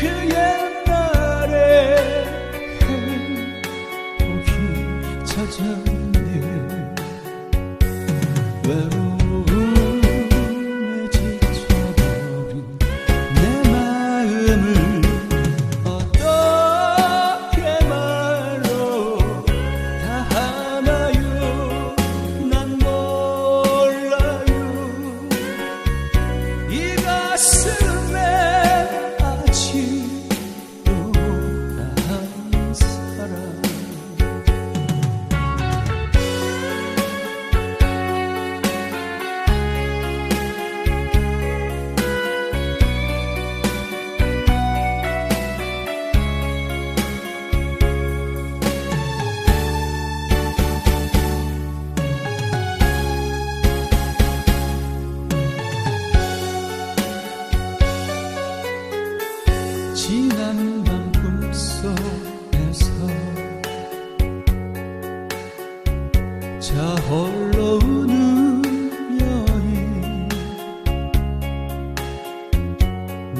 그 옛날의 행복이 찾아오네 외로움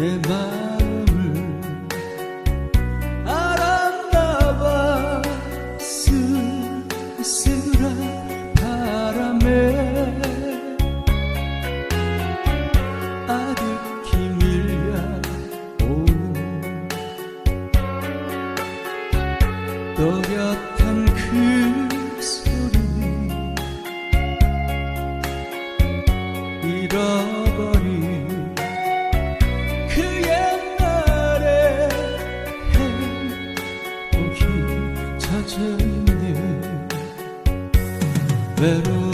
내 마음을 알았나봐 쓸쓸한 바람에 아득히 밀려오는 또렷한 그 소리 잃어 행